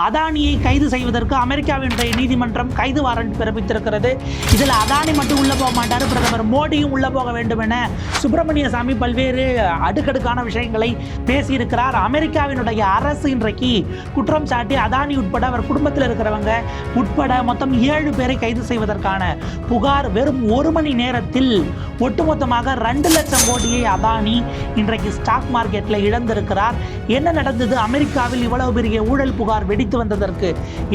அதானியை கைது செய்வதற்கு அமெரிக்காவினுடைய நீதிமன்றம் கைது வாரண்ட் பிறப்பித்திருக்கிறது. இதில் அதானி மட்டும் உள்ள போக மாட்டார் பிரதமர் மோடியும் உள்ள போக வேண்டும் என சுப்பிரமணிய சாமி பல்வேறு அடுக்கடுக்கான விஷயங்களை பேசியிருக்கிறார். அமெரிக்காவினுடைய அரசு இன்றைக்கு குற்றம் சாட்டி அதானி உட்பட அவர் குடும்பத்தில் இருக்கிறவங்க உட்பட மொத்தம் ஏழு பேரை கைது செய்வதற்கான புகார் வெறும் ஒரு மணி நேரத்தில் ஒட்டுமொத்தமாக ரெண்டு லட்சம் கோடியை அதானி இன்றைக்கு ஸ்டாக் மார்க்கெட்டில் இழந்திருக்கிறார். என்ன நடந்தது? அமெரிக்காவில் இவ்வளவு பெரிய ஊழல் புகார் வெடித்து வந்ததற்கு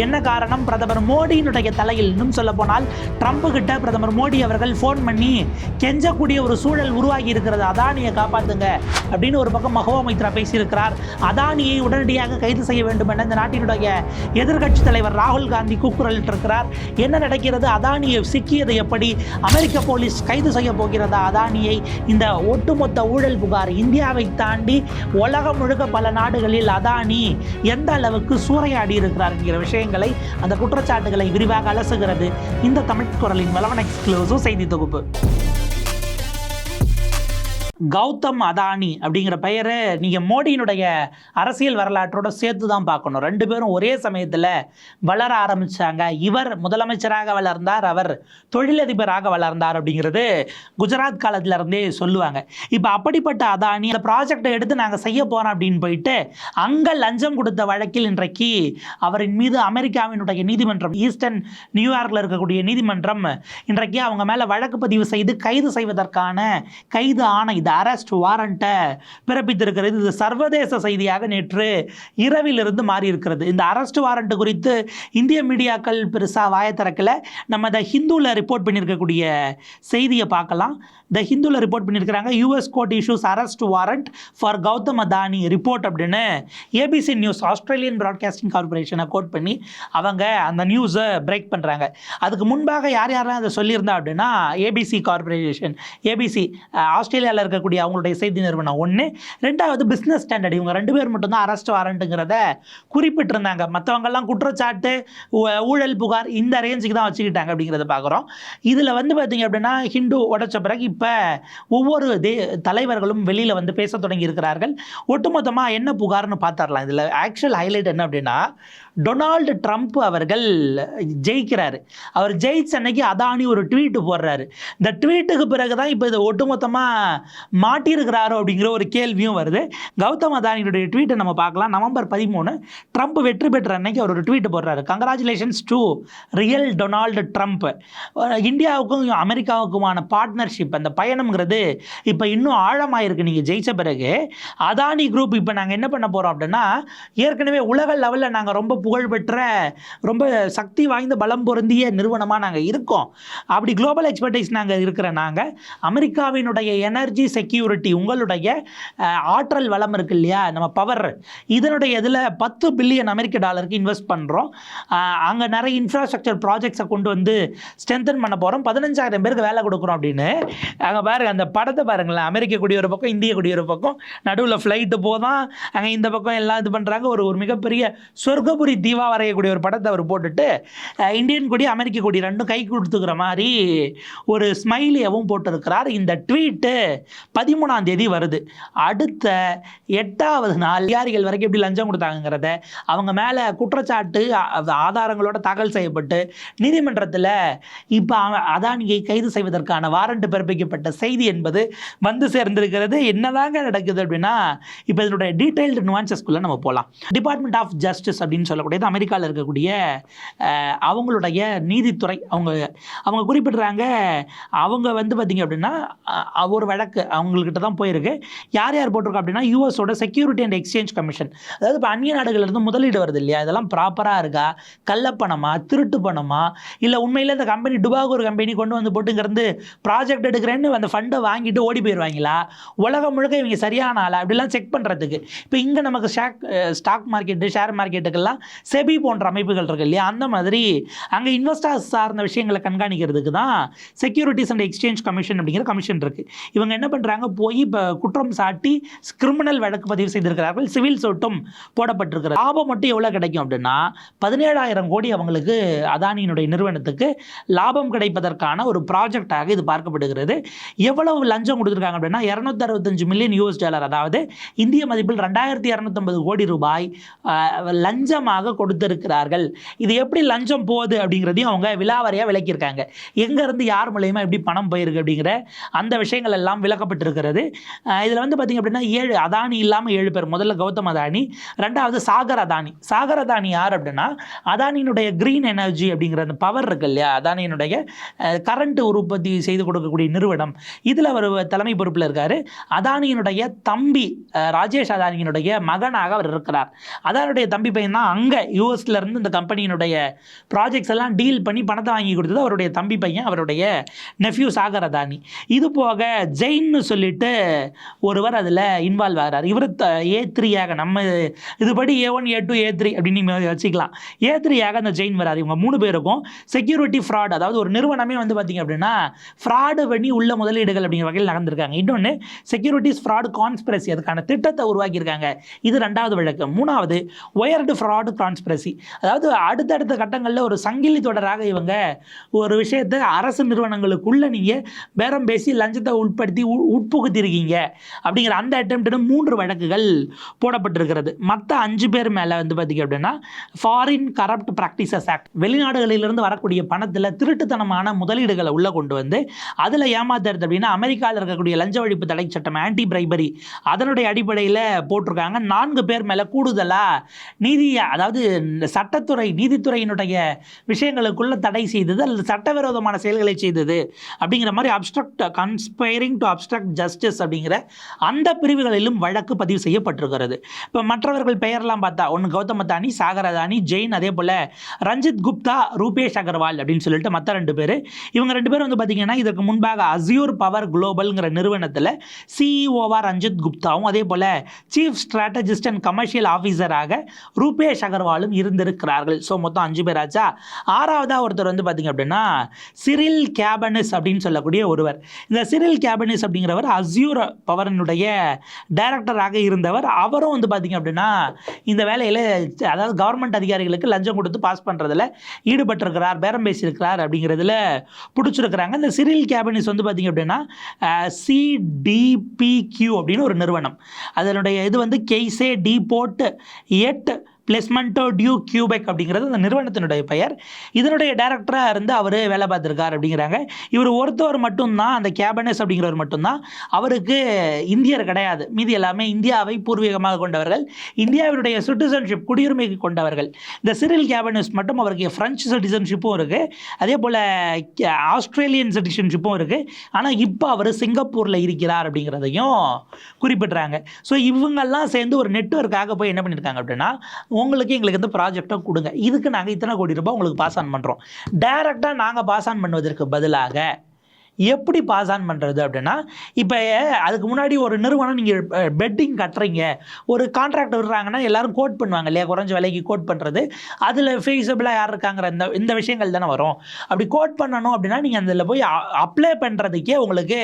என்ன காரணம்? பிரதமர் மோடியினுடைய தலையில் இன்னும் சொல்ல போனால் ட்ரம்ப் கிட்ட பிரதமர் மோடி அவர்கள் ஃபோன் பண்ணி கெஞ்சக்கூடிய ஒரு சூழல் உருவாகி இருக்கிறது. அதானியை காப்பாத்துங்க அப்படின்னு ஒரு பக்கம் மகோவா மைத்ரா பேசியிருக்கிறார். அதானியை உடனடியாக கைது செய்ய வேண்டும் என இந்த நாட்டினுடைய எதிர்கட்சி தலைவர் ராகுல் காந்தி கூக்குரலிட்டிருக்கிறார். என்ன நடக்கிறது? அதானியை சிக்கியது எப்படி? அமெரிக்க போலீஸ் கைது செய்ய போகிறதா? அதானியை இந்த ஒட்டுமொத்த ஊழல் புகார் இந்தியாவை தாண்டி உலகம் முழுக்க பல நாடுகளில் அதானி எந்த அளவுக்கு சூறையாடி இருக்கிறார் என்கிற விஷயங்களை அந்த குற்றச்சாட்டுகளை விரிவாக அலசுகிறது இந்த தமிழ் குரலின் வளவன் எக்ஸ்க்ளூசிவ் செய்தி தொகுப்பு. கௌதம் அதானி அப்படிங்கிற பெயரை நீங்கள் மோடியினுடைய அரசியல் வரலாற்றோட சேர்த்து தான் பார்க்கணும். ரெண்டு பேரும் ஒரே சமயத்தில் வளர ஆரம்பித்தாங்க இவர் முதலமைச்சராக வளர்ந்தார் அவர் தொழிலதிபராக வளர்ந்தார் அப்படிங்கிறது குஜராத் காலத்துல இருந்தே சொல்லுவாங்க. இப்போ அப்படிப்பட்ட அதானி அந்த ப்ராஜெக்டை எடுத்து நாங்கள் செய்ய போகிறோம் அப்படின்னு போயிட்டு அங்கே லஞ்சம் கொடுத்த வழக்கில் இன்றைக்கு அவரின் மீது அமெரிக்காவினுடைய நீதிமன்றம் ஈஸ்டர்ன் நியூயார்க்கில் இருக்கக்கூடிய நீதிமன்றம் இன்றைக்கு அவங்க மேலே வழக்கு பதிவு செய்து கைது செய்வதற்கான கைது ஆணை இந்த அரெஸ்ட் வாரண்ட்டை பிறப்பித்திருக்கிறது. இது சர்வதேச செய்தியாக நேற்று இரவிலிருந்து மாறியிருக்கிறது. இந்த அரெஸ்ட் வாரண்ட் குறித்து இந்திய மீடியாக்கள் பெருசாக வாய திறக்கல. நம்ம த ஹிந்துவில் ரிப்போர்ட் பண்ணியிருக்கக்கூடிய செய்தியை பார்க்கலாம். த ஹிந்துவில் ரிப்போர்ட் பண்ணியிருக்கிறாங்க US court issues arrest warrant for Gautam Adani report அப்படின்னு ஏபிசி நியூஸ் ஆஸ்திரேலியன் ப்ராட்காஸ்டிங் கார்பரேஷனை கோட் பண்ணி அவங்க அந்த நியூஸை பிரேக் பண்ணுறாங்க அதுக்கு முன்பாக யார் யாரெல்லாம் அதை சொல்லியிருந்தா அப்படின்னா ஏபிசி கார்பரேஷன் ஏபிசி ஆஸ்திரேலியாவில் இருக்கக்கூடிய அவங்களுடைய செய்தி நிறுவனம் ஒன்று ரெண்டாவது பிஸ்னஸ் ஸ்டாண்டர்ட் இவங்க ரெண்டு பேர் மட்டும்தான் அரெஸ்ட் வாரண்ட்டுங்கிறத குறிப்பிட்டிருந்தாங்க. மற்றவங்கெல்லாம் குற்றச்சாட்டு ஊழல் புகார் இந்த ரேஞ்சுக்கு தான் வச்சுக்கிட்டாங்க அப்படிங்கிறத பார்க்குறோம் இதில் வந்து பார்த்தீங்க அப்படின்னா ஹிந்து உடச்ச பிறகு இப்போ ஒவ்வொரு தே தலைவர்களும் வெளியில் வந்து பேச தொடங்கி இருக்கிறார்கள். ஒட்டுமொத்தமாக என்ன புகார்னு பார்த்துடலாம். இதில் ஆக்சுவல் ஹைலைட் என்ன அப்படின்னா டொனால்டு ட்ரம்ப் அவர்கள் ஜெயிக்கிறாரு. அவர் ஜெயிச்ச அன்னைக்கு அதானி ஒரு ட்வீட்டு போடுறாரு. இந்த ட்வீட்டுக்கு பிறகு தான் இப்போ இதை ஒட்டுமொத்தமாக மாட்டியிருக்கிறாரோ அப்படிங்கிற ஒரு கேள்வியும் வருது. கௌதம் அதானியுடைய ட்வீட்டை நம்ம பார்க்கலாம். நவம்பர் பதிமூணு ட்ரம்ப் வெற்றி பெற்ற அன்னைக்கு அவர் ஒரு ட்வீட் போடுறாரு. Congratulations to real Donald Trump. இந்தியாவுக்கும் அமெரிக்காவுக்குமான பார்ட்னர்ஷிப் அந்த பயணம்ங்கிறது இப்போ இன்னும் ஆழமாயிருக்கு. நீங்கள் ஜெயிச்ச பிறகு அதானி குரூப் இப்போ நாங்கள் என்ன பண்ண போகிறோம் அப்படின்னா ஏற்கனவே உலக லெவலில் நாங்கள் ரொம்ப புகழ்பெற்ற ரொம்ப சக்தி வாய்ந்த பலம் பொருந்திய நிறுவனமாக நாங்கள் இருக்கோம். அப்படி குளோபல் எக்ஸ்பர்டைஸ் நாங்கள் இருக்கிற நாங்கள் அமெரிக்காவினுடைய எனர்ஜி செக்யூரிட்டி உங்களுடைய ஆற்றல் வளம் இருக்கு இல்லையா? நம்ம பவர் இதனுடைய இதில் பத்து பில்லியன் அமெரிக்க டாலருக்கு இன்வெஸ்ட் பண்ணுறோம் அங்கே நிறைய இன்ஃப்ராஸ்ட்ரக்சர் ப்ராஜெக்ட்ஸை கொண்டு வந்து ஸ்ட்ரென்தன் பண்ண போகிறோம் பதினஞ்சாயிரம் பேருக்கு வேலை கொடுக்குறோம் அப்படின்னு. அங்கே பாருங்கள் அந்த படத்தை பாருங்களேன். அமெரிக்க குடியொரு ஒரு பக்கம் இந்திய குடியொரு பக்கம். நடுவில் ஃப்ளைட்டு போதான். அங்கே இந்த பக்கம் எல்லாம் இது பண்ணுறாங்க ஒரு ஒரு மிகப்பெரிய சொர்க்கபுரி தீவா வரையக்கூடிய ஒரு படத்தை அவர் போட்டுட்டு இந்தியன் கொடி அமெரிக்க கொடி ரெண்டும் கை கொடுத்துக்கிற மாதிரி ஒரு ஸ்மைலியவும் போட்டிருக்கிறார். இந்த ட்வீட்டு பதிமூணாம் தேதி வருது. அடுத்த எட்டாவது நாள் அதிகாரிகள் வரைக்கும் எப்படி லஞ்சம் கொடுத்தாங்கிறத அவங்க மேலே குற்றச்சாட்டு ஆதாரங்களோட தாக்கல் செய்யப்பட்டு நீதிமன்றத்தில் இப்போ அதானியை கைது செய்வதற்கான வாரண்ட் பிறப்பிக்கப்பட்ட செய்தி என்பது வந்து சேர்ந்திருக்கிறது. என்னதாங்க நடக்குது அப்படின்னா இப்போ இதனுடைய டீட்டெயில்டு நுவான்சஸ்குள்ளே நம்ம போகலாம் டிபார்ட்மெண்ட் ஆஃப் ஜஸ்டிஸ் அப்படின்னு சொல்லக்கூடியது அமெரிக்காவில் இருக்கக்கூடிய அவங்களுடைய நீதித்துறை. அவங்க அவங்க குறிப்பிடுறாங்க அவங்க வந்து பார்த்திங்க அப்படின்னா ஒரு வழக்கு அவங்கக்கிட்ட தான் போயிருக்கு. யார் யார் போட்டிருக்கா அப்படின்னா யூஎஸோட செக்யூரிட்டி அண்ட் எக்ஸ்சேஞ்ச் கமிஷன் அதாவது இப்போ அந்நிய நாடுகள்லேருந்து முதலீடு வருது இல்லையா? இதெல்லாம் ப்ராப்பராக இருக்கா? கள்ளப்பணமா? திருட்டு பணமா? இல்லை உண்மையில் இந்த கம்பெனி டுபாகோ ஒரு கம்பெனி கொண்டு வந்து போட்டுங்கிறது ப்ராஜெக்ட் எடுக்கிறேன்னு அந்த ஃபண்டை வாங்கிட்டு ஓடி போயிடுவாங்களா உலகம் முழுக்க இவங்க சரியான ஆளா? அப்படிலாம் செக் பண்ணுறதுக்கு இப்போ இங்கே நமக்கு ஸ்டாக் ஸ்டாக் மார்க்கெட்டு ஷேர் மார்க்கெட்டுக்கெல்லாம் செபி போன்ற அமைப்புகள் இருக்கு இல்லையா? அந்த மாதிரி அங்கே இன்வெஸ்டர்ஸ் சார்ந்த விஷயங்களை கண்காணிக்கிறதுக்கு தான் செக்யூரிட்டிஸ் அண்ட் எக்ஸ்சேஞ்ச் கமிஷன் அப்படிங்கிற கமிஷன் இருக்குது இவங்க என்ன பண்ணுறாங்க போய் இப்போ குற்றம் சாட்டி கிரிமினல் வழக்கு பதிவு செய்திருக்கிறார்கள். சிவில் சொட்டும் போடப்பட்டிருக்கிறது. லாபம் மட்டும் எவ்வளோ கிடைக்கும் அப்படின்னா பதினேழாயிரம் கோடி அவங்களுக்கு அதானியினுடைய நிறுவனத்துக்கு லாபம் கிடைப்பதற்கான ஒரு ப்ராஜெக்டாக இது பார்க்கப்படுகிறது. எவ்வளவு லஞ்சம் கொடுத்துருக்காங்க அப்படின்னா இரநூத்தி அறுபத்தஞ்சு மில்லியன் யூஎஸ் டாலர் அதாவது இந்திய மதிப்பில் ரெண்டாயிரத்தி இரநூத்தம்பது கோடி ரூபாய் லஞ்சமாக லஞ்சமாக கொடுத்திருக்கிறார்கள். இது எப்படி லஞ்சம் போகுது அப்படிங்கிறதையும் அவங்க விலாவரியாக விளக்கியிருக்காங்க. எங்கேருந்து யார் மூலயமா எப்படி பணம் போயிருக்கு அப்படிங்கிற அந்த விஷயங்கள் எல்லாம் விளக்கப்பட்டிருக்கிறது. இதில் வந்து பார்த்திங்க அப்படின்னா ஏழு அதானி இல்லாமல் ஏழு பேர். முதல்ல கௌதம் அதானி ரெண்டாவது சாகர் அதானி. சாகர் அதானி யார் அப்படின்னா அதானியினுடைய க்ரீன் எனர்ஜி அப்படிங்கிற அந்த பவர் இருக்கு இல்லையா? அதானியினுடைய கரண்ட் உற்பத்தி செய்து கொடுக்கக்கூடிய நிறுவனம். இதில் அவர் தலைமை பொறுப்பில் இருக்கார். அதானியினுடைய தம்பி ராஜேஷ் அதானியினுடைய மகனாக அவர் இருக்கிறார். அதானுடைய தம்பி பையன் தான் அங்கே யூஎஸ்லேருந்து இந்த கம்பெனியினுடைய ப்ராஜெக்ட்ஸ் எல்லாம் டீல் பண்ணி பணத்தை வாங்கி கொடுத்தது அவருடைய தம்பி பையன் அவருடைய நெஃப்யூ சாகர் அதானி. இது போக ஜெயின்னு சொல்லிட்டு ஒருவர் அதில் இன்வால்வ் ஆகிறார். இவர் ஏ த்ரீயாக நம்ம இதுபடி A one A two A three அப்படின்னு நீங்கள் வச்சுக்கலாம். ஏ த்ரீயாக அந்த ஜெயின் வராது இவங்க மூணு பேருக்கும் செக்யூரிட்டி ஃப்ராட் அதாவது ஒரு நிறுவனமே வந்து பார்த்திங்க அப்படின்னா ஃப்ராடு பண்ணி உள்ள முதலீடுகள் அப்படிங்கிற வகையில் நடந்திருக்காங்க இன்னொன்று செக்யூரிட்டிஸ் ஃப்ராட் கான்ஸ்பிரசி அதுக்கான திட்டத்தை உருவாக்கியிருக்காங்க. இது ரெண்டாவது வழக்கு. மூணாவது ஒயர்டு ஃப்ராடு கான்ஸ்பிரசி அதாவது அடுத்தடுத்த கட்டங்களில் ஒரு சங்கிலி தொடராக இவங்க ஒரு விஷயத்தை அரசு நிறுவனங்களுக்குள்ளே நீங்கள் பேரம் பேசி லஞ்சத்தை உட்படுத்தி உ- உட்புகுத்திருக்கீங்க. அப்படிங்கிற அந்த அட்டம்ப்டு மூன்று வழக்குகள் போடப்பட்டிருக்கிறது. மற்ற அஞ்சு பேர் மேலே வந்து பார்த்திங்க அப்படின்னா ஃபாரின் கரப்ட் ப்ராக்டிசஸ் ஆக்ட் வெளிநாடுகளிலிருந்து வரக்கூடிய பணத்தில் திருட்டுத்தனமான முதலீடுகளை உள்ளே கொண்டு வந்து அதில் ஏமாத்துறது அப்படின்னா அமெரிக்காவில் இருக்கக்கூடிய லஞ்ச ஒழிப்பு தடை சட்டம் ஆன்டி பிரைபரி அதனுடைய அடிப்படையில் போட்டிருக்காங்க. நான்கு பேர் மேலே கூடுதலாக நீதி அதாவது இந்த சட்டத்துறை நீதித்துறையினுடைய விஷயங்களுக்குள்ள தடை செய்தது அல்லது சட்டவிரோதமான செயல்களை செய்தது அப்படிங்கிற மாதிரி obstruct conspiring to obstruct justice அப்படிங்கிற அந்த பிரிவுகளிலும் வழக்கு பதிவு செய்யப்பட்டிருக்கிறது. இப்போ மற்றவர்கள் பெயர்லாம் பார்த்தா ஒன்று கௌதம் அதானி சாகர் அதானி ஜெயின் அதே போல் ரஞ்சித் குப்தா ரூபேஷ் அகர்வால் அப்படின்னு சொல்லிட்டு மற்ற ரெண்டு பேர். இவங்க ரெண்டு பேரும் வந்து பார்த்தீங்கன்னா இதற்கு முன்பாக அசியூர் பவர் குளோபல்ங்கிற நிறுவனத்தில் சிஇஓவா ரஞ்சித் குப்தாவும் அதே போல் சீஃப் ஸ்ட்ராட்டஜிஸ்ட் அண்ட் கமர்ஷியல் ஆஃபீஸராக ரூபேஷ் அகர்வாலும் இருந்திருக்கிறார்கள். ஸோ மொத்தம் அஞ்சு பேர் ஆச்சா? ஆறாவதாக ஒருத்தர் வந்து பார்த்தீங்க அப்படின்னா சிரில் கேபனிஸ் அப்படின்னு சொல்லக்கூடிய ஒருவர். இந்த சிரில் கேபனிஸ் அப்படிங்கிறவர் அசியூர் பவரனுடைய டைரக்டராக இருந்தவர். அவரும் வந்து பார்த்தீங்க அப்படின்னா இந்த வேலையில் அதாவது கவர்மெண்ட் அதிகாரிகளுக்கு லஞ்சம் கொடுத்து பாஸ் பண்ணுறதுல ஈடுபட்டிருக்கிறார் பேரம் பேசியிருக்கிறார் அப்படிங்கிறதுல பிடிச்சிருக்கிறாங்க. இந்த சிரில் கேபினிஸ் வந்து பார்த்தீங்க அப்படின்னா சிடிபிக்யூ அப்படின்னு ஒரு நிறுவனம். அதனுடைய இது வந்து கெய்சே டிபோர்ட் எட் பிளேஸ்மெண்ட்டோ டியூ கியூபெக் அப்படிங்கிறது அந்த நிறுவனத்தினுடைய பெயர். இதனுடைய டைரக்டராக இருந்து அவர் வேலை பார்த்துருக்கார் அப்படிங்கிறாங்க. இவர் ஒருத்தவர் மட்டும்தான் அந்த கேபனஸ் அப்படிங்கிறவர் மட்டும்தான். அவருக்கு இந்தியர் கிடையாது. மீதி எல்லாமே இந்தியாவை பூர்வீகமாக கொண்டவர்கள். இந்தியாவினுடைய சிட்டிசன்ஷிப் குடியுரிமை கொண்டவர்கள். இந்த சிறில் கேபனஸ் மட்டும் அவருக்கு ஃப்ரெஞ்சு சிட்டிசன்ஷிப்பும் இருக்குது அதே போல் ஆஸ்திரேலியன் சிட்டிசன்ஷிப்பும் இருக்குது ஆனால் இப்போ அவர் சிங்கப்பூரில் இருக்கிறார் அப்படிங்கிறதையும் குறிப்பிட்றாங்க. ஸோ இவங்கெல்லாம் சேர்ந்து ஒரு நெட்வொர்க்காக போய் என்ன பண்ணியிருக்காங்க அப்படின்னா உங்களுக்கு எங்களுக்கு இந்த ப்ராஜெக்டும் கொடுங்க. இதுக்கு நாங்கள் இத்தனை கோடி ரூபாய் உங்களுக்கு பாஸ் ஆன் பண்ணுறோம் டைரெக்டாக நாங்கள் பாஸ் ஆன் பண்ணுவதற்கு பதிலாக எப்படி பாஸ் ஆன் பண்ணுறது அப்படின்னா இப்போ அதுக்கு முன்னாடி ஒரு நிறுவனம் நீங்கள் பெட்டிங் கட்டுறீங்க. ஒரு கான்ட்ராக்ட் விடுறாங்கன்னா எல்லாரும் கோட் பண்ணுவாங்க இல்லையா? குறைஞ்ச விலைக்கு கோட் பண்ணுறது அதில் ஃபீஸபிளாக யார் இருக்காங்கிற இந்த இந்த விஷயங்கள் தானே வரும். அப்படி கோட் பண்ணணும் அப்படின்னா நீங்கள் அதில் போய் அப்ளை பண்ணுறதுக்கே உங்களுக்கு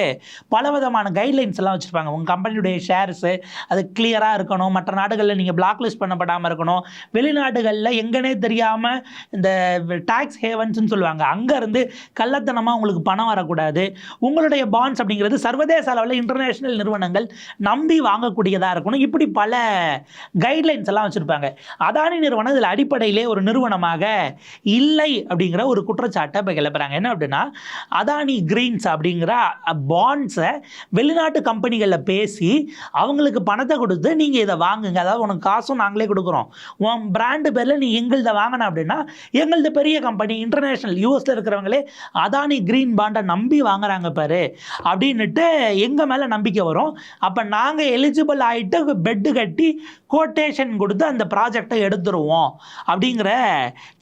பல விதமான கைட்லைன்ஸ் எல்லாம் வச்சுருப்பாங்க. உங்கள் கம்பெனியுடைய ஷேர்ஸு அது கிளியராக இருக்கணும். மற்ற நாடுகளில் நீங்கள் பிளாக் லிஸ்ட் பண்ணப்படாமல் இருக்கணும். வெளிநாடுகளில் எங்கனே தெரியாமல் இந்த டேக்ஸ் ஹேவன்ஸ்னு சொல்லுவாங்க. அங்கேருந்து கள்ளத்தனமாக உங்களுக்கு பணம் வரக்கூடாது. உங்களுடைய பாண்ட்ஸ் அப்படிங்கிறது சர்வதேச அளவில் இன்டர்நேஷ்னல் நிறுவனங்கள் நம்பி வாங்கக்கூடியதாக இருக்கணும். இப்படி பல கைட்லைன்ஸ் எல்லாம் வச்சுருப்பாங்க. அதானி நிறுவனம் இதில் அடிப்படையிலே ஒரு நிறுவனமாக இல்லை அப்படிங்கிற ஒரு குற்றச்சாட்டை இப்போ கிளப்புறாங்க. என்ன அப்படின்னா அதானி கிரீன்ஸ் அப்படிங்கிற பாண்ட்ஸை வெளிநாட்டு கம்பெனிகளில் பேசி அவங்களுக்கு பணத்தை கொடுத்து நீங்கள் இதை வாங்குங்க. அதாவது உனக்கு காசும் நாங்களே கொடுக்குறோம். உன் பிராண்டு பேரில் நீ எங்கள்த வாங்கின அப்படின்னா எங்களது பெரிய கம்பெனி இன்டர்நேஷ்னல் யூஎஸில் இருக்கிறவங்களே அதானி கிரீன் பாண்டை நம்பி வாங்குறாங்க பாரு. அப்படின்னுட்டு எங்கள் மேலே நம்பிக்கை வரும். அப்போ நாங்கள் எலிஜிபிள் ஆகிட்டு பெட்டு கட்டி கோட்டேஷன் கொடுத்து அந்த ப்ராஜெக்டை எடுத்துருவோம். அப்படிங்கிற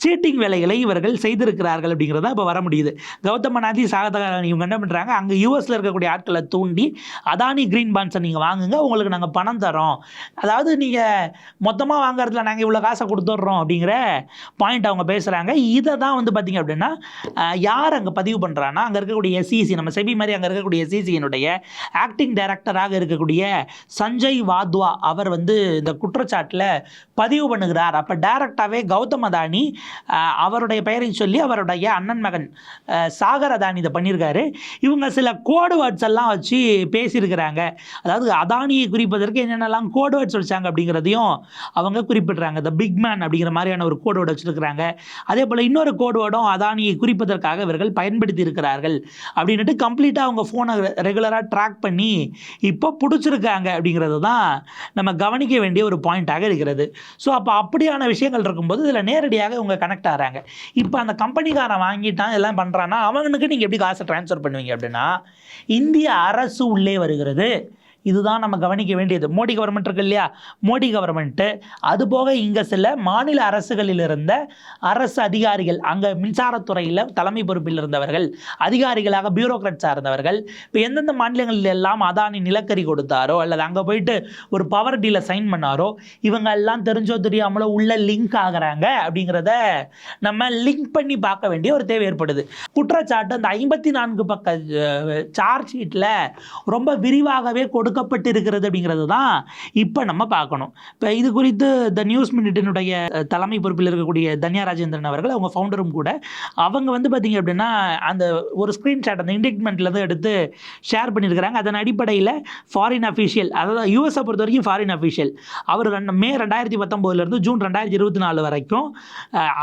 சீட்டிங் வேலைகளை இவர்கள் செய்திருக்கிறார்கள் அப்படிங்கிறத இப்போ வர முடியுது. கௌதம நாதி சாகதகாரன் இவங்க என்ன பண்ணுறாங்க அங்கே யூஎஸில் இருக்கக்கூடிய ஆட்களை தூண்டி அதானி கிரீன் பான்ஸை நீங்கள் வாங்குங்க உங்களுக்கு நாங்கள் பணம் தரோம். அதாவது நீங்கள் மொத்தமாக வாங்குறதுல நாங்கள் இவ்வளோ காசை கொடுத்துட்றோம் அப்படிங்கிற பாயிண்ட் அவங்க பேசுகிறாங்க இதை தான் வந்து பார்த்திங்க அப்படின்னா யார் அங்கே பதிவு பண்ணுறான்னா அங்கே இருக்கக்கூடிய எஸ்சி சிசி நம்ம செபி மாதிரி அங்கே இருக்கக்கூடிய சிசியினுடைய ஆக்டிங் டைரக்டராக இருக்கக்கூடிய சஞ்சய் வாத்வா அவர் வந்து இந்த குற்றச்சாட்டில் பதிவு பண்ணுகிறார். அப்போ டைரக்டாகவே கௌதம் அதானி அவருடைய பெயரை சொல்லி அவருடைய அண்ணன் மகன் சாகர் அதானி இதை பண்ணியிருக்காரு இவங்க சில கோடு வேர்ட்ஸ் எல்லாம் வச்சு பேசியிருக்கிறாங்க. அதாவது அதானியை குறிப்பதற்கு என்னென்னலாம் கோடு வேர்ட்ஸ் வச்சாங்க அப்படிங்கிறதையும் அவங்க குறிப்பிடுறாங்க. த பிக் மேன் அப்படிங்கிற மாதிரியான ஒரு கோடு வேர்டு வச்சுருக்கிறாங்க. அதே போல் இன்னொரு கோடு வேர்டும் அதானியை குறிப்பதற்காக இவர்கள் பயன்படுத்தி இருக்கிறார்கள் அப்படின்ட்டு கம்ப்ளீட்டாக அவங்க ஃபோனை ரெகுலராக ட்ராக் பண்ணி இப்போ பிடிச்சிருக்காங்க அப்படிங்கிறது தான் நம்ம கவனிக்க வேண்டிய ஒரு பாயிண்ட்டாக இருக்கிறது. ஸோ அப்போ அப்படியான விஷயங்கள் இருக்கும்போது இதில் நேரடியாக இவங்க கனெக்ட் ஆகிறாங்க இப்போ அந்த கம்பெனிக்காரன் வாங்கிட்டான் எல்லாம் பண்ணுறான்னா அவனுக்கு நீங்கள் எப்படி காசை ட்ரான்ஸ்ஃபர் பண்ணுவீங்க அப்படின்னா இந்திய அரசு உள்ளே வருகிறது. இதுதான் நம்ம கவனிக்க வேண்டியது. மோடி கவர்மெண்ட் இருக்கு இல்லையா? மோடி கவர்மெண்ட்டு அதுபோக இங்கே சில மாநில அரசுகளில் இருந்த அரசு அதிகாரிகள் அங்கே மின்சாரத்துறையில் தலைமை பொறுப்பில் இருந்தவர்கள் அதிகாரிகளாக பியூரோக்ராட்ஸாக இருந்தவர்கள் இப்போ எந்தெந்த மாநிலங்களில் எல்லாம் அதானி நிலக்கரி கொடுத்தாரோ அல்லது அங்கே போயிட்டு ஒரு பவர் டீலை சைன் பண்ணாரோ இவங்க எல்லாம் தெரிஞ்சோ தெரியாமலோ உள்ள லிங்க் ஆகுறாங்க அப்படிங்கிறத நம்ம லிங்க் பண்ணி பார்க்க வேண்டிய ஒரு தேவை ஏற்படுது. குற்றச்சாட்டு அந்த ஐம்பத்தி நான்கு பக்க சார்ஜ் ஷீட்டில் ரொம்ப விரிவாகவே கொடுக்கப்பட்டிருக்கிறது அப்படிங்கிறது தான் இப்போ நம்ம பார்க்கணும். இப்போ இது குறித்து த நியூஸ் மினிட்டினுடைய தலைமை பொறுப்பில் இருக்கக்கூடிய தன்யா ராஜேந்திரன் அவர்கள் அவங்க ஃபவுண்டரும் கூட அவங்க வந்து பார்த்தீங்க அப்படின்னா அந்த ஒரு ஸ்க்ரீன்ஷாட் அந்த இண்டெக்மெண்ட்லேருந்து எடுத்து ஷேர் பண்ணியிருக்கிறாங்க. அதன் அடிப்படையில் ஃபாரின் அஃபீஷியல் அதாவது யூஎஸை பொறுத்த வரைக்கும் ஃபாரின் அஃபீஷியல் அவர் ரெண்டு மே ரெண்டாயிரத்தி பத்தொம்போதுலேருந்து ஜூன் ரெண்டாயிரத்தி இருபத்தி நாலு வரைக்கும்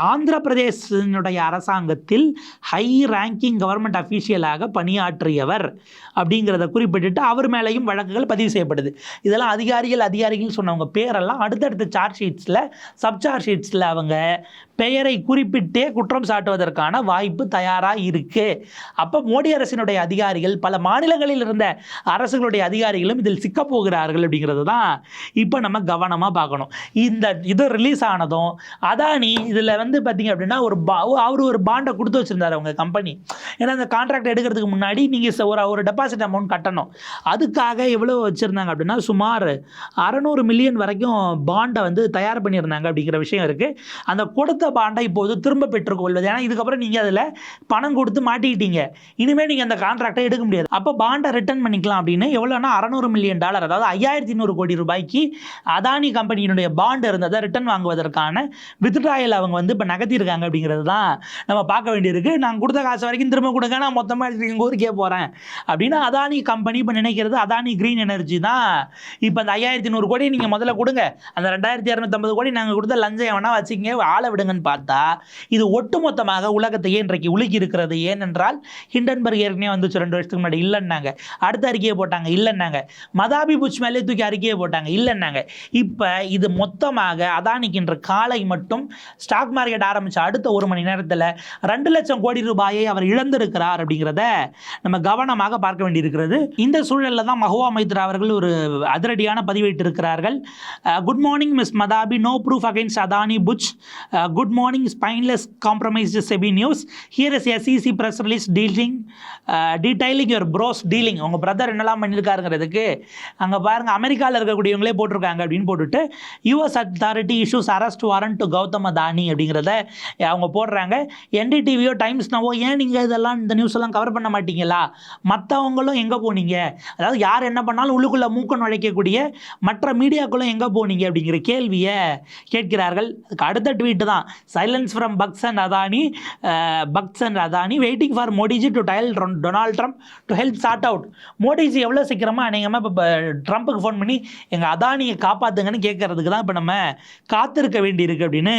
ஆந்திர பிரதேசனுடைய அரசாங்கத்தில் ஹை ரேங்கிங் கவர்மெண்ட் அஃபீஷியலாக பணியாற்றியவர் அப்படிங்கிறத குறிப்பிட்டுட்டு அவர் மேலேயும் வழக்குகள் பதிவு செய்யப்படுது. இதெல்லாம் அதிகாரிகள் அதிகாரிகள் சொன்னவங்க பேரெல்லாம் அடுத்தடுத்த சார்ஜ் ஷீட்ஸில் சப் சார்ஜ் ஷீட்ஸில் அவங்க பெயரை குறிப்பிட்டே குற்றம் சாட்டுவதற்கான வாய்ப்பு தயாராக இருக்கு. அப்போ மோடி அரசினுடைய அதிகாரிகள் பல மாநிலங்களில் இருந்த அரசுகளுடைய அதிகாரிகளும் இதில் சிக்கப் போகிறார்கள் அப்படிங்கிறது தான் இப்போ நம்ம கவனமாக பார்க்கணும். இந்த இது ரிலீஸ் ஆனதும் அதானி இதில் வந்து பார்த்தீங்க அப்படின்னா ஒரு பா அவர் ஒரு பாண்டை கொடுத்து வச்சிருந்தாரு அவங்க கம்பெனி ஏன்னா அந்த கான்ட்ராக்ட் எடுக்கிறதுக்கு முன்னாடி நீங்கள் ஒரு ஒரு டெபாசிட் அமௌண்ட் கட்டணும். அதுக்காக எவ்வளோ வச்சுருந்தாங்க அப்படின்னா சுமார் அறநூறு மில்லியன் வரைக்கும் பாண்டை வந்து தயார் பண்ணியிருந்தாங்க அப்படிங்கிற விஷயம் இருக்குது அந்த கொடுத்த பாண்டை இப்போது திரும்ப பெற்றுக்கொள்வது ஏன்னா இதுக்கப்புறம் நீங்கள் அதில் பணம் கொடுத்து மாட்டிக்கிட்டீங்க. இனிமேல் நீங்கள் அந்த கான்ட்ராக்டை எடுக்க முடியாது. அப்போ பாண்டை ரிட்டர்ன் பண்ணிக்கலாம் அப்படின்னு எவ்வளோனா அறநூறு மில்லியன் டாலர் அதாவது ஐயாயிரத்தி நூறு கோடி ரூபாய்க்கு அதானி கம்பெனியினுடைய பாண்டு இருந்ததை ரிட்டர்ன் வாங்குவதற்கான வித்ட்ராயல் அவங்க வந்து இப்போ நகர்த்திருக்காங்க அப்படிங்கிறது தான் நம்ம பார்க்க வேண்டியிருக்கு. நான் கொடுத்த காசு வரைக்கும் திரும்ப கொடுங்க நான் மொத்தமாக எங்கள் ஊருக்கே போகிறேன் அப்படின்னு அதானி கம்பெனி இப்போ நினைக்கிறது. அதானி க்ரீன் எனர்ஜி தான். இப்போ அந்த ஐயாயிரத்தி நூறு கோடி நீங்கள் முதல்ல கொடுங்க. அந்த ரெண்டாயிரத்தி இரநூத்தம்பது கோடி நாங்கள் கொடுத்த லஞ்சம் வேணால் வச்சுங்க ஆளை விடுங்க என்னன்னு பார்த்தா இது ஒட்டுமொத்தமாக உலகத்தையே இன்றைக்கு உலுக்கி இருக்கிறது ஏனென்றால் ஹிண்டன்பர்க் ஏற்கனவே வந்துச்சு ரெண்டு வருஷத்துக்கு முன்னாடி இல்லைன்னாங்க. அடுத்த அறிக்கையை போட்டாங்க இல்லைன்னாங்க. மதாபி புஷ் மேலே தூக்கி அறிக்கையை போட்டாங்க இல்லைன்னாங்க. இப்போ இது மொத்தமாக அதானிக்கு காலை மட்டும் ஸ்டாக் மார்க்கெட் ஆரம்பித்த அடுத்த ஒரு மணி நேரத்தில் ரெண்டு லட்சம் கோடி ரூபாயை அவர் இழந்திருக்கிறார் அப்படிங்கிறத நம்ம கவனமாக பார்க்க வேண்டியிருக்கிறது. இந்த சூழலில் தான் மஹுவா மைத்ரா அவர்கள் ஒரு அதிரடியான பதிவிட்டிருக்கிறார்கள் good morning miss Madhabi. No proof against Adani Buch good morning spineless compromise SEBI news here is SEC press release dealing detailing your bro's dealing உங்கள் பிரதர் என்னெல்லாம் பண்ணியிருக்காருங்கிறதுக்கு அங்கே பாருங்கள் அமெரிக்காவில் இருக்கக்கூடியவங்களே போட்டிருக்காங்க அப்படின்னு போட்டுட்டு US authority issues arrest warrant to Gautam Adani அப்படிங்கிறத அவங்க போடுறாங்க. என்டிடிவியோ டைம்ஸ் நவோ ஏன் நீங்கள் இதெல்லாம் இந்த நியூஸ் எல்லாம் கவர் பண்ண மாட்டீங்களா? மற்றவங்களும் எங்கே போனீங்க? அதாவது யார் என்ன பண்ணாலும் உள்ளுக்குள்ளே மூக்க நுழைக்கக்கூடிய மற்ற மீடியாக்களும் எங்கே போனீங்க அப்படிங்கிற கேள்வியை கேட்கிறார்கள். அதுக்கு அடுத்த ட்வீட்டு தான். Silence from Buchs and Adani Buchs and Adani waiting for Modiji to dial Donald Trump to help sort out Modiji எவ்வளோ சீக்கிரமாக அநேகமாக இப்போ ட்ரம்ப்புக்கு ஃபோன் பண்ணி எங்கள் அதானியை காப்பாற்றுங்கன்னு கேட்குறதுக்கு தான் இப்போ நம்ம காத்திருக்க வேண்டியிருக்கு அப்படின்னு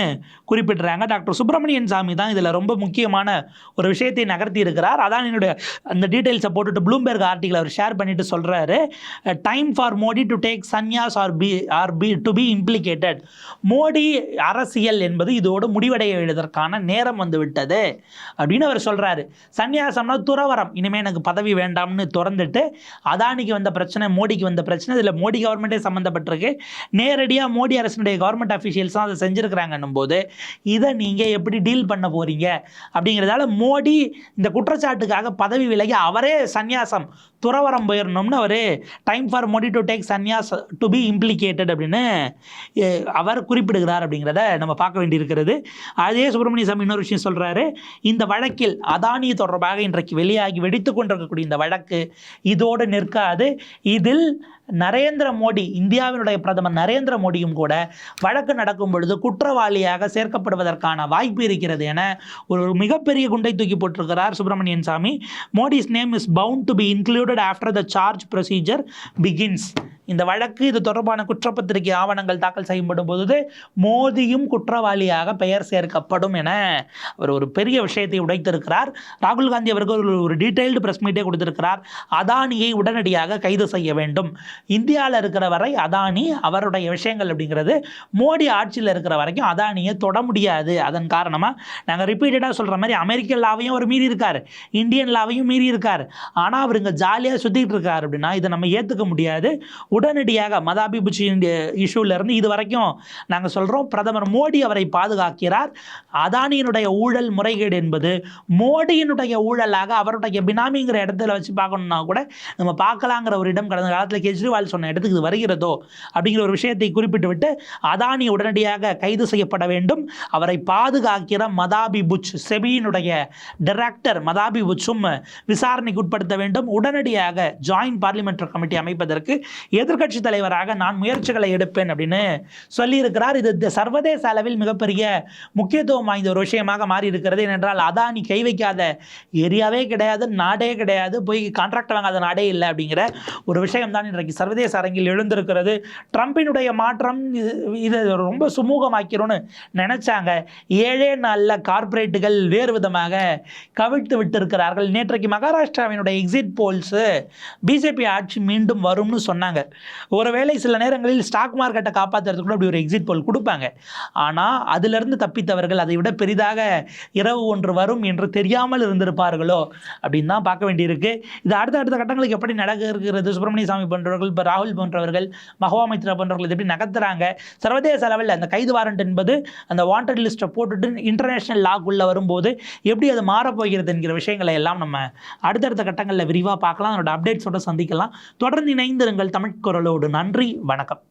குறிப்பிட்டுறாங்க டாக்டர் சுப்பிரமணியன் சாமி தான் இதில் ரொம்ப முக்கியமான ஒரு விஷயத்தை நகர்த்தி இருக்கிறார் அதானியினுடைய அந்த டீட்டெயில்ஸை போட்டுட்டு ப்ளூம்பெர்க் ஆர்டிகல் அவர் ஷேர் பண்ணிட்டு சொல்கிறாரு time for Modi to take sanyas or be or be to be implicated Modi அரசியல் என்பது இதோட முடிவடைய எழுதற்கான நேரம் வந்து விட்டது. அப்படின்னு அவர் சொல்கிறாரு சன்னியாசம்னா துறவரம் இனிமேல் எனக்கு பதவி வேண்டாம்னு திறந்துட்டு அதானிக்கு வந்த பிரச்சனை மோடிக்கு வந்த பிரச்சனை இதில் மோடி கவர்மெண்ட்டே சம்மந்தப்பட்டிருக்கு நேரடியாக மோடி அரசினுடைய கவர்மெண்ட் அஃபிஷியல்ஸ் தான் அதை செஞ்சுருக்கிறாங்கன்னும் போது இதை நீங்கள் எப்படி டீல் பண்ண போகிறீங்க அப்படிங்கிறதால மோடி இந்த குற்றச்சாட்டுக்காக பதவி விலகி அவரே சந்நியாசம் துறவரம் போயிடணும்னு அவர் time for Modi to take sanyas to be implicated அப்படின்னு அவர் குறிப்பிடுகிறார் அப்படிங்கிறத நம்ம பார்க்க வேண்டியிருக்கிறது. இருக்கிறது அதே சுப்பிரமணிய சாமி இன்னொரு விஷயம் சொல்கிறாரு இந்த வழக்கில் அதானி தொடர்பாக இன்றைக்கு வெளியாகி வெடித்து கொண்டிருக்கக்கூடிய இந்த வழக்கு இதோடு நிற்காது. இதில் நரேந்திர மோடி இந்தியாவினுடைய பிரதமர் நரேந்திர மோடியும் கூட வழக்கு நடக்கும் பொழுது குற்றவாளியாக சேர்க்கப்படுவதற்கான வாய்ப்பு இருக்கிறது என ஒரு மிகப்பெரிய குண்டை தூக்கி போட்டிருக்கிறார் Subramanian Swamy. Modi's name is bound to be included after the charge procedure begins இந்த வழக்கு இது தொடர்பான குற்றப்பத்திரிகை ஆவணங்கள் தாக்கல் செய்யப்படும் போது மோதியும் குற்றவாளியாக பெயர் சேர்க்கப்படும் என அவர் ஒரு பெரிய விஷயத்தை உடைத்திருக்கிறார். ராகுல் காந்தி அவர்கள் ஒரு டீட்டெயில்டு ப்ரெஸ் பிரஸ் மீட்டே கொடுத்திருக்கிறார். அதானியை உடனடியாக கைது செய்ய வேண்டும். இந்தியாவில் இருக்கிற வரை அதானி அவருடைய விஷயங்கள் அப்படிங்கிறது மோடி ஆட்சியில் இருக்கிற வரைக்கும் அதானியை தொட முடியாது. அதன் காரணமாக நாங்கள் ரிப்பீட்டடாக சொல்கிற மாதிரி அமெரிக்கன் லாவையும் அவர் மீறி இருக்கார். இந்தியன் லாவையும் மீறி இருக்கார். ஆனால் அவர் இங்கே ஜாலியாக சுற்றிட்டு இருக்கார் அப்படின்னா இதை நம்ம ஏற்றுக்க முடியாது. உடனடியாக மதாபிபுச்சி இஷ்யூலேருந்து இது வரைக்கும் நாங்கள் சொல்கிறோம் பிரதமர் மோடி அவரை பாதுகாக்கிறார். அதானியினுடைய ஊழல் முறைகேடு என்பது மோடியினுடைய ஊழலாக அவருடைய பினாமிங்கிற இடத்துல வச்சு பார்க்கணுன்னா கூட நம்ம பார்க்கலாங்கிற ஒரு இடம் கடந்த காலத்தில் கெஜ்ரிவால் சொன்ன இடத்துக்கு இது வருகிறதோ அப்படிங்கிற ஒரு விஷயத்தை குறிப்பிட்டு விட்டு அதானி உடனடியாக கைது செய்யப்பட வேண்டும். அவரை பாதுகாக்கிற மதாபி புச் செபியினுடைய டைரக்டர் மதாபி புச்சும் விசாரணைக்கு உட்படுத்த வேண்டும். உடனடியாக ஜாயின்ட் பார்லிமெண்டரி கமிட்டி அமைப்பதற்கு எதிர்க்கட்சி தலைவராக நான் முயற்சிகளை எடுப்பேன் அப்படின்னு சொல்லியிருக்கிறார். இது சர்வதேச அளவில் மிகப்பெரிய முக்கியத்துவம் வாய்ந்த ஒரு விஷயமாக மாறி இருக்கிறது ஏனென்றால் அதானி கை வைக்காத ஏரியாவே கிடையாது நாடே கிடையாது போய் கான்ட்ராக்ட் வாங்காத நாடே இல்லை அப்படிங்கிற ஒரு விஷயம் தான் இன்றைக்கு சர்வதேச அரங்கில் எழுந்திருக்கிறது. ட்ரம்பினுடைய மாற்றம் இது இதை ரொம்ப சுமூகமாக்கிறோன்னு நினைச்சாங்க. ஏழே நாளில் கார்ப்பரேட்டுகள் வேறு விதமாக கவிழ்த்து விட்டிருக்கிறார்கள். நேற்றைக்கு மகாராஷ்டிராவினுடைய எக்ஸிட் போல்ஸு பிஜேபி ஆட்சி மீண்டும் வரும்னு சொன்னாங்க. ஒருவேளை சில நேரங்களில் ஸ்டாக் மார்க்கெட்டை காப்பாற்றுறதுக்கு கூட அப்படி ஒரு எக்ஸிட் போல் கொடுப்பாங்க. ஆனால் அதிலிருந்து தப்பித்தவர்கள் அதை விட பெரிதாக இரவு ஒன்று வரும் என்று தெரியாமல் இருந்திருப்பார்களோ அப்படின்னு தான் பார்க்க வேண்டியிருக்கு. இது அடுத்த அடுத்த கட்டங்களுக்கு எப்படி நடக்க இருக்கிறது சுப்பிரமணிய சாமி போன்றவர்கள் இப்போ ராகுல் போன்றவர்கள் மகவா போன்றவர்கள் இது எப்படி நகர்த்துறாங்க? சர்வதேச அளவில் அந்த கைது வாரண்ட் என்பது அந்த வாண்டட் லிஸ்ட்டை போட்டுட்டு இன்டர்நேஷனல் லாக்குள்ளே வரும்போது எப்படி அது மாறப்போகிறது என்கிற விஷயங்களை எல்லாம் நம்ம அடுத்தடுத்த கட்டங்களில் விரிவாக பார்க்கலாம். அதனோட அப்டேட்ஸோட சந்திக்கலாம். தொடர்ந்து இணைந்திருங்கள் தமிழ் குரலோடு. நன்றி வணக்கம்.